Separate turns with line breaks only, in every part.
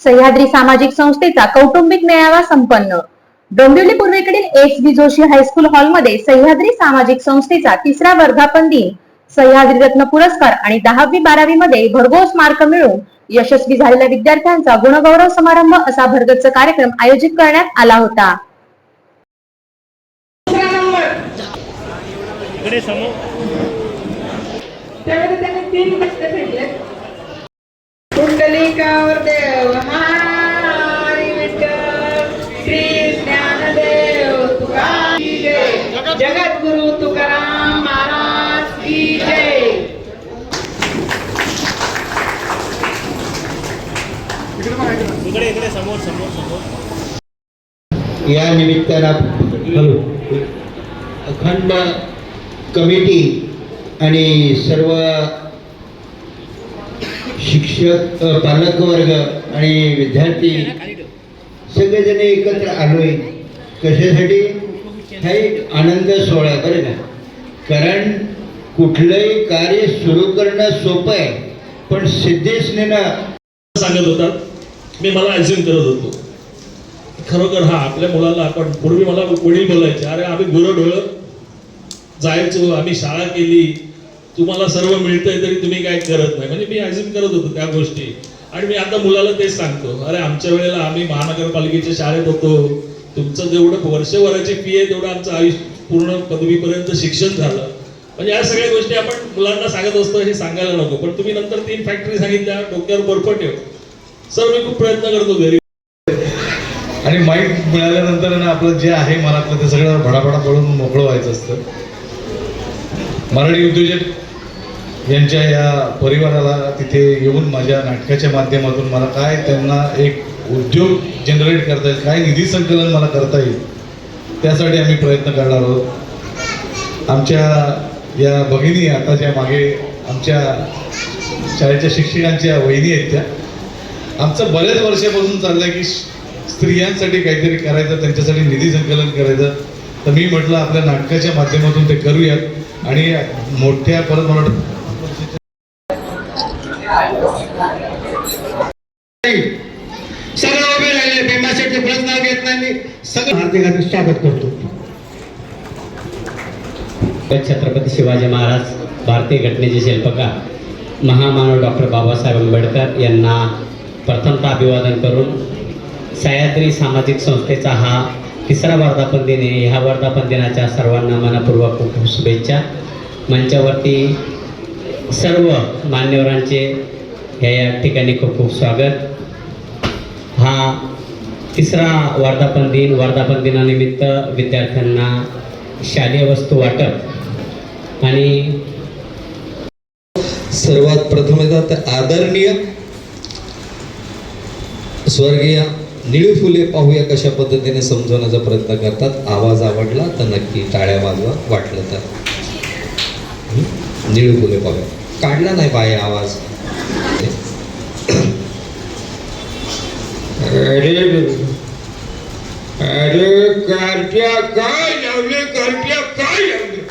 सह्याद्री सामाजिक संस्थेचा कौटुंबिक मेळावा संपन्न. डोंबिवली पूर्वेकडील एस बी जोशी हायस्कूल हॉलमध्ये सह्याद्री सामाजिक संस्थेचा तिसरा वर्धापन दिन सह्याद्री रत्न पुरस्कार आणि दहावी बारावी मध्ये भरघोस मार्क मिळवून यशस्वी झालेल्या विद्यार्थ्यांचा गुणगौरव समारंभ असा भरगच्च कार्यक्रम आयोजित करण्यात आला होता.
दुसरा
समोर समोर समोर.
या निमित्तानं हॅलो. अखंड कमिटी आणि सर्व शिक्षक अ, पालकवर्ग आणि विद्यार्थी सगळेजण एकत्र आलोय. कशासाठी? हा एक आनंद सोहळा आहे, बरं का? कारण कुठलंही कार्य सुरू करणं सोपं आहे पण सिद्धेशनेनं
सांगत होतात मी मला ॲझ्युम करत होतो. खरोखर हा आपल्या मुलाला आपण पूर्वी मला वडील बोलायचे अरे आम्ही गुरढोळ जायचो आम्ही शाळा केली तुम्हाला सर्व मिळतंय तरी तुम्ही काय करत नाही. म्हणजे मी ॲझ्युम करत होतो त्या गोष्टी. आणि मी आता मुलाला तेच सांगतो अरे आमच्या वेळेला आम्ही महानगरपालिकेच्या शाळेत होतो. तुमचं जेवढं वर्षभराची फी आहे तेवढं आमचं आयुष्य पूर्ण पदवीपर्यंत शिक्षण झालं. म्हणजे या सगळ्या गोष्टी आपण मुलांना सांगत असतो हे सांगायला नको. पण तुम्ही नंतर तीन फॅक्टरी सांगितल्या डोक्यावर बर्फ ठेव. सर मी खूप प्रयत्न करतो घरी.
आणि माईक मिळाल्यानंतर ना आपलं जे आहे मनातलं ते सगळं भडाभडा पडून मोकळं व्हायचं असतं. मराठी उद्योजक यांच्या या परिवाराला तिथे येऊन माझ्या नाटकाच्या माध्यमातून मला काय त्यांना एक उद्योग जनरेट करता येईल काय निधी संकलन मला करता येईल त्यासाठी आम्ही प्रयत्न करणार आहोत. आमच्या या भगिनी आता ज्या मागे आमच्या शाळेच्या शिक्षकांच्या वहिनी आहेत त्या आमचं बऱ्याच वर्षापासून चाललंय की स्त्रियांसाठी काहीतरी करायचं त्यांच्यासाठी निधी संकलन करायचं. तर मी म्हटलं आपल्या नाटकाच्या माध्यमातून ते करूयात. आणि मोठ्या परत मला
सगळं उभे राहिले प्रश्न घेत नाही सगळं हार्दिक स्वागत करतो
छत्रपती शिवाजी महाराज भारतीय घटनेचे शिल्पकार महामानव डॉक्टर बाबासाहेब आंबेडकर यांना प्रथमतः अभिवादन करून सह्याद्री सामाजिक संस्थेचा हा तिसरा वर्धापन दिन आहे. ह्या वर्धापन दिनाच्या सर्वांना मनपूर्वक खूप खूप शुभेच्छा. मंचावरती सर्व मान्यवरांचे ह्या या ठिकाणी खूप खूप स्वागत. हा तिसरा वर्धापन दिन वर्धापन दिनानिमित्त विद्यार्थ्यांना शालेय वस्तू वाटप. आणि
सर्वात प्रथम आदरणीय स्वर्गीय निळी फुले पाहूया कशा पद्धतीने समजवण्याचा प्रयत्न करतात. आवाज आवडला तर नक्की टाळ्या वाजवा वाटलं तर. निळी फुले पाहूया. काढला नाही पाय आवाज. अरे अरे कारच्या काय लावले कारच्या काय लावले?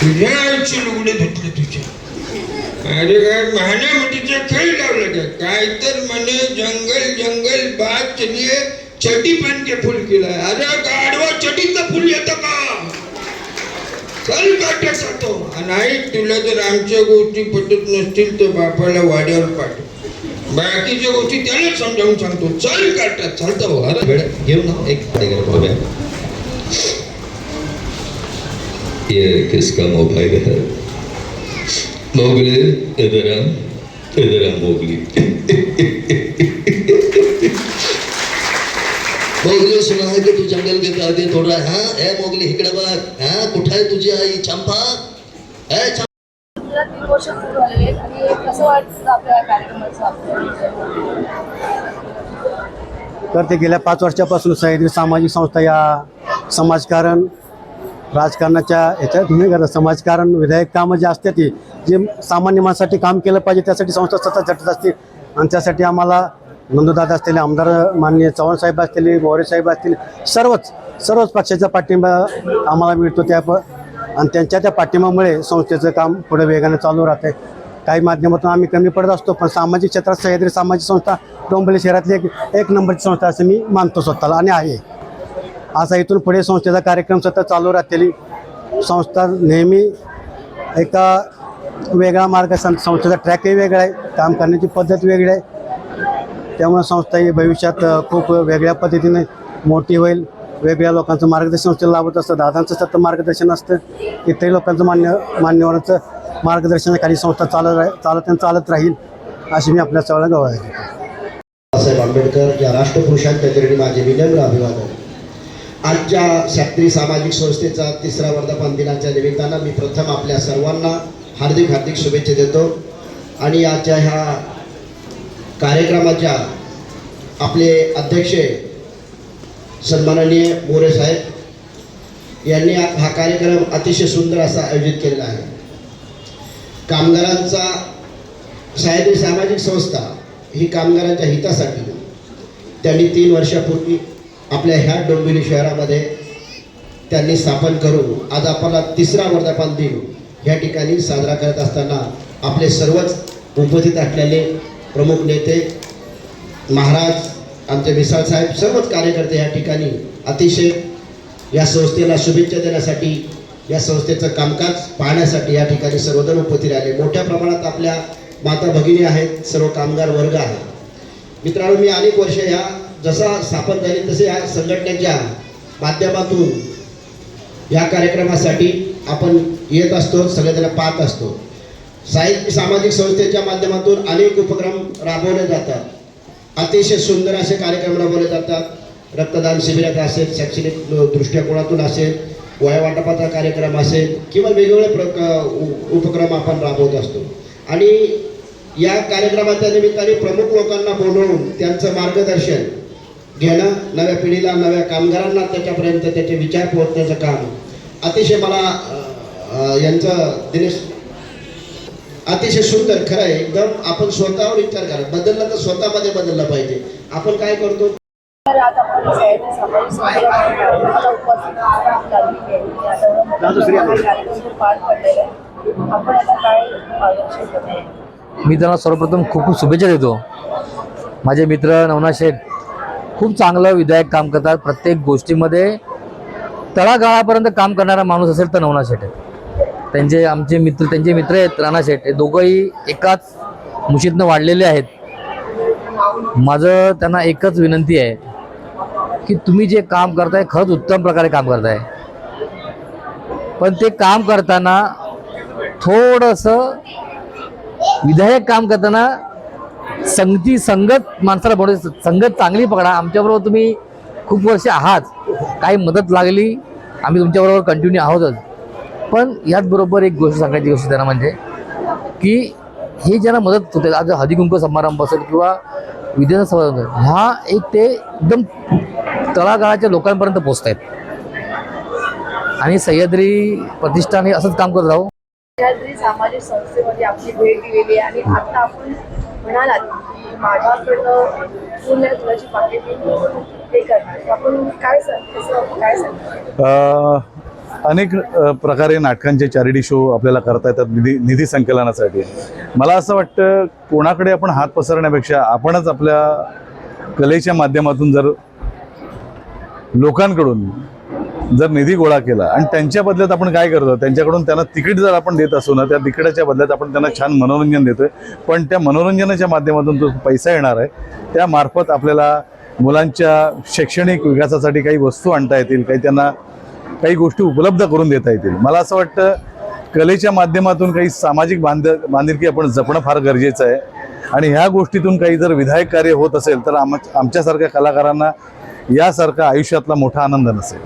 तुझ्याची लुगडे धुतले तुझ्या अरे काय महानामतीचा खेळ लावलं का काय तर म्हणे जंगल जंगल बात चलिये चटी पण के फुल केला. अरे गाडवा चटीचं फुल येतं का? चल काट्या जातो नाही तुला जर आमच्या गोष्टी पटत नसतील तर बापाला वाड्यावर पाठव बाकीच्या गोष्टी त्याला समजावून सांगतो. चल काट्या चालतो हो. अरे वेळ घेऊ ना एक बघूया. ये किसका मोबाईल है? मोगले इधर आ इधर आ मोगली मोगली सुना है कि तू जंगल के आगे थोड़ा हाँ ए मोगली इकडे बघ हाँ? कुठं आहे तुझी आई चंपा? ए चंपा?
तीन वर्ष पूर्ण झालेले आहेत आणि कसं वाटतं आपल्या कार्यक्रमाचं आपलं?
तर ते गेल्या पाच वर्षापासून सह्याद्री सामाजिक संस्था या समाजकारण राजकारणाच्या ह्याच्यात तुम्ही करता. समाजकारण विधायक कामं जे असतात ती जे सामान्य माणसासाठी काम केलं पाहिजे त्यासाठी संस्था सतत झटत असते. आणि त्यासाठी आम्हाला नंदुदादा असलेले आमदार माननीय चव्हाण साहेब असतील मोरे साहेब असतील सर्वच सर्वच पक्षाचा पाठिंबा आम्हाला मिळतो त्या प आणि त्यांच्या त्या पाठिंबामुळे संस्थेचं काम पुढे वेगाने चालू राहते काही माध्यमातून आम्ही कमी पडत असतो पण सामाजिक क्षेत्रात सह्याद्री सामाजिक संस्था डोंबली शहरातली एक एक नंबरची संस्था असं मी मानतो स्वतःला आणि आहे. असा इथून पुढे संस्थेचा कार्यक्रम सतत चालू राहतील. संस्था नेहमी एका वेगळा मार्ग संस्थेचा ट्रॅकही वेगळा आहे. काम करण्याची पद्धत वेगळी आहे. त्यामुळे संस्था ही भविष्यात खूप वेगळ्या पद्धतीने मोठी होईल. वेगळ्या लोकांचं मार्गदर्शन संस्थेला लाभत असतं. दादांचं सतत मार्गदर्शन असतं. इतरही लोकांचं मान्य मान्यवरांचं मार्गदर्शनाखाली संस्था चालत राह चालत आणि चालत राहील अशी मी आपल्या सगळ्या गवाह
बाबासाहेब आंबेडकर या राष्ट्रपुरुषांच्या माझे विनम्र अभिवादन. आजच्या शास्त्री सामाजिक संस्थेचा तिसरा वर्धापन दिनाच्या निमित्तानं मी प्रथम आपल्या सर्वांना हार्दिक हार्दिक शुभेच्छा देतो. आणि आजच्या ह्या कार्यक्रमाच्या आपले अध्यक्ष सन्माननीय मोरे साहेब यांनी हा हा कार्यक्रम अतिशय सुंदर असा आयोजित केलेला आहे. कामगारांचा सह्याद्री सामाजिक संस्था ही कामगारांच्या हितासाठी त्यांनी तीन वर्षापूर्वी आपल्या ह्या डोंबिवली शहरामध्ये त्यांनी स्थापन करून आज आपल्याला तिसरा वर्धापन दिन ह्या ठिकाणी साजरा करत असताना आपले सर्वच उपस्थित असलेले प्रमुख नेते महाराज आमचे मिसाळ साहेब सर्वच कार्यकर्ते या ठिकाणी अतिशय या संस्थेला शुभेच्छा देण्यासाठी या संस्थेचं कामकाज पाहण्यासाठी या ठिकाणी सर्वजण उपस्थित राहिले मोठ्या प्रमाणात आपल्या माता भगिनी आहेत सर्व कामगार वर्ग आहे. मित्रांनो मी अनेक वर्ष ह्या जसा स्थापन झाली तसे या संघटनेच्या माध्यमातून या कार्यक्रमासाठी आपण येत असतो सगळ्यांना पाहत असतो. साहित्य सामाजिक संस्थेच्या माध्यमातून अनेक उपक्रम राबवले जातात. अतिशय सुंदर असे कार्यक्रम राबवले जातात. रक्तदान शिबिरात असेल शैक्षणिक दृष्टिकोनातून असेल वयावाटपाचा कार्यक्रम असेल किंवा वेगवेगळे प्र उपक्रम आपण राबवत असतो. आणि या कार्यक्रमाच्या निमित्ताने प्रमुख लोकांना बोलवून त्यांचं मार्गदर्शन घेणं नव्या पिढीला नव्या कामगारांना त्याच्यापर्यंत त्याचे विचार पोहोचण्याचं काम. अतिशय मला यांचं दिनेश अतिशय सुंदर खरं आहे. एकदम आपण स्वतःवर विचार करा. बदललं तर स्वतःमध्ये बदललं पाहिजे. आपण काय करतो?
मी त्यांना सर्वप्रथम खूप खूप शुभेच्छा देतो. माझे मित्र नवनाथ शेठ खूप चांगलं विधायक काम करतात. प्रत्येक गोष्टीमध्ये तळागाळापर्यंत काम करणारा माणूस असेल तर नवना शेठ आहे त्यांचे आमचे मित्र त्यांचे मित्र आहेत राणा शेठ हे दोघंही एकाच मुशीतनं वाढलेले आहेत. माझं त्यांना एकच विनंती आहे की तुम्ही जे काम करताय खरंच उत्तम प्रकारे काम करताय. पण ते काम करताना थोडंसं विधायक काम करताना संगती संगत माणसाला बोलू संगत चांगली पकडा. आमच्याबरोबर तुम्ही खूप वर्ष आहात. काही मदत लागली आम्ही तुमच्याबरोबर कंटिन्यू आहोतच. पण याचबरोबर एक गोष्ट सांगायची गोष्ट त्यांना म्हणजे की हे ज्यांना मदत होते आज हळदीकुंक समारंभ असेल किंवा विद्यार्थी समारंभ ह्या एक ते एकदम तळागाळाच्या लोकांपर्यंत पोचत आहेत आणि सह्याद्री प्रतिष्ठान हे असंच काम करत राहू.
सह्याद्री सामाजिक संस्थेमध्ये आपली भेट दिलेली आहे आणि आता आपण म्हणालात की माझ्याकडनं पूर्ण फुलाची पाकिट हे करणार. आपण काय सांग काय
अनेक प्रकारे नाटकांचे चॅरिटी शो आपल्याला करता येतात निधी निधी संकलनासाठी. मला असं वाटतं कोणाकडे आपण हात पसरण्यापेक्षा आपणच आपल्या कलेच्या माध्यमातून जर लोकांकडून जर निधी गोळा केला आणि त्यांच्या बदल्यात आपण काय करतो? त्यांच्याकडून त्यांना तिकीट जर आपण देत असू ना त्या तिकिटाच्या बदल्यात आपण त्यांना छान मनोरंजन देतोय. पण त्या मनोरंजनाच्या माध्यमातून जो पैसा येणार आहे त्या मार्फत आपल्याला मुलांच्या शैक्षणिक विकासासाठी काही वस्तू आणता येतील काही त्यांना काही गोष्टी उपलब्ध करून देता येतील. मला असं वाटतं कलेच्या माध्यमातून काही सामाजिक बांध बांधिलकी आपण जपणं फार गरजेचं आहे. आणि ह्या गोष्टीतून काही जर विधायक कार्य होत असेल तर आम आमच्यासारख्या कलाकारांना यासारखा आयुष्यातला मोठा आनंद नसेल.